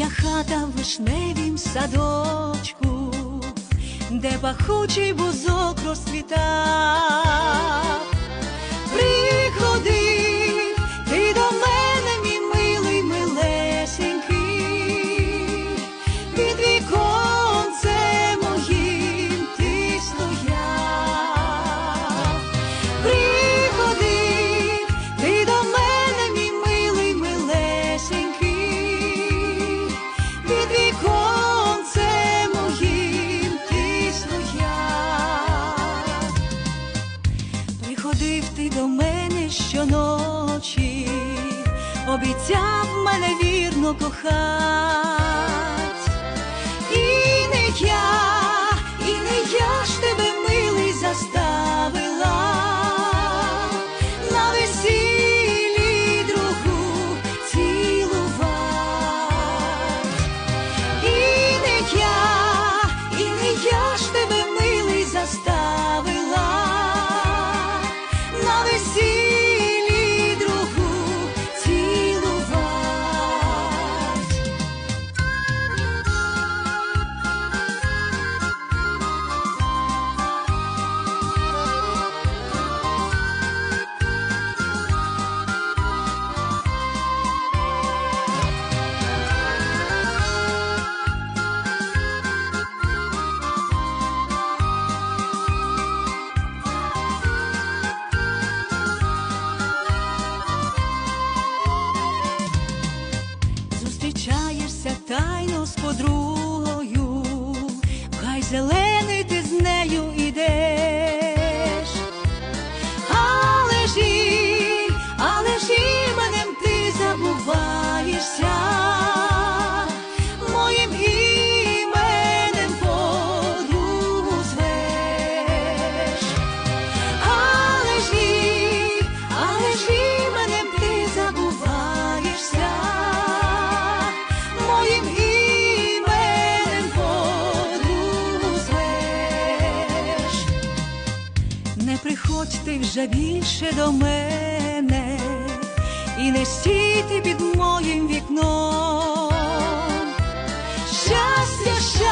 моя хата в вишневім садочку, де пахучий бузок розцвітав. обіцяв мене вірно кохав. Chalet. вже більше до мене і не сіти під моїм вікном. Щастя, щастя.